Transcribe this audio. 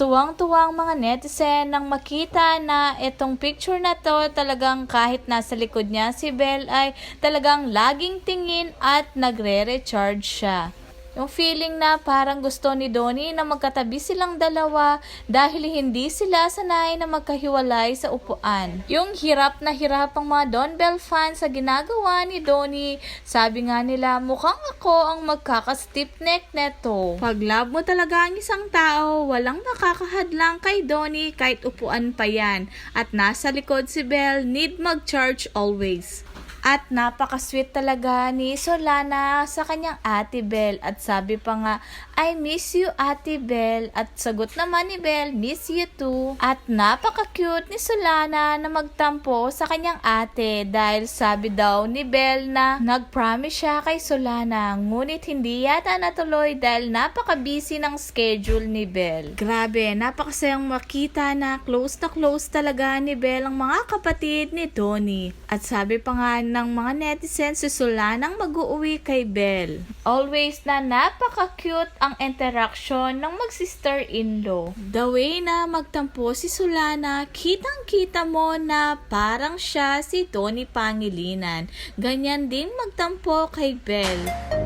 Tuwang-tuwang mga netizen nang makita na itong picture na to talagang kahit nasa likod niya si Belle ay talagang laging tingin at nagre-recharge siya. Yung feeling na parang gusto ni Donnie na magkatabi silang dalawa dahil hindi sila sanay na magkahiwalay sa upuan. Yung hirap na hirap ang mga Don Bell fans sa ginagawa ni Donnie. Sabi nga nila mukhang ako ang magkaka-stiff neck neto. Pag love mo talaga ang isang tao, walang makakahadlang kay Donnie kahit upuan pa yan. At nasa likod si Belle, need mag-charge always. At napaka-sweet talaga ni Solana sa kanyang ate Belle. At sabi pa nga, I miss you ate Belle. At sagot naman ni Belle, miss you too. At napaka-cute ni Solana na magtampo sa kanyang ate dahil sabi daw ni Belle na nag-promise siya kay Solana. Ngunit hindi yata natuloy dahil napaka-busy ng schedule ni Belle. Grabe, napakasayang makita na close na close talaga ni Belle ang mga kapatid ni Tony. At sabi pa nga ng mga netizens si Solanang mag-uuwi kay Belle. Always na napaka-cute ang interaction ng mag-sister-in-law. The way na magtampo si Solana, kitang-kita mo na parang siya si Tony Pangilinan. Ganyan din magtampo kay Belle.